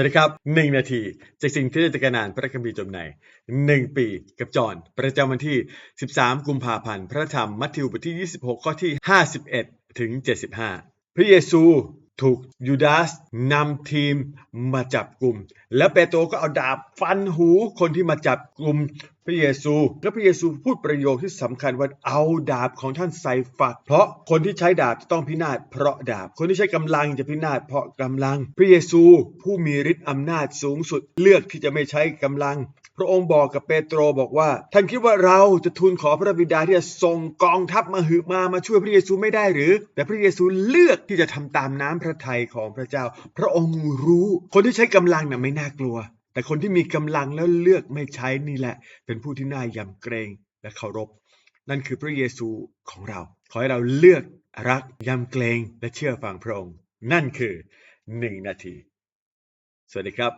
วัสดีครับหนึ่งนาทีจากสิ่งที่ได้จากการอ่านพระคัมภีร์จบในหนึ่งปีกับจอห์นประจำวันที่ 13 กุมภาพันธ์ พระธรรมมัทธิวบทที่ 26 ข้อที่ 51 ถึง 75 พระเยซู ถูกยูดาสนำทีมมาจับกลุ่ม แล้วเปโตรก็เอาดาบฟันหูคนที่มาจับกลุ่มพระเยซู แล้วพระเยซูพูดประโยคที่สำคัญว่าเอาดาบของท่านใส่ฝัก เพราะคนที่ใช้ดาบจะต้องพินาศเพราะดาบ คนที่ใช้กำลังจะพินาศเพราะกำลัง พระเยซูผู้มีฤทธิ์อำนาจสูงสุดเลือกที่จะไม่ใช้กำลัง พระองค์บอกกับเปโตรบอกว่า ท่านคิดว่าเราจะทูลขอพระบิดาที่จะส่งกองทัพมาหือมามาช่วยพระเยซูไม่ได้หรือ แต่พระเยซูเลือกที่จะทำตามน้ำพระทัยของพระเจ้า พระองค์รู้ คนที่ใช้กำลังน่ะไม่น่ากลัว แต่คนที่มีกำลังแล้วเลือกไม่ใช้นี่แหละ เป็นผู้ที่น่ายำเกรงและเคารพ นั่นคือพระเยซูของเรา ขอให้เราเลือกรักยำเกรงและเชื่อฟังพระองค์ นั่นคือหนึ่งนาที สวัสดีครับ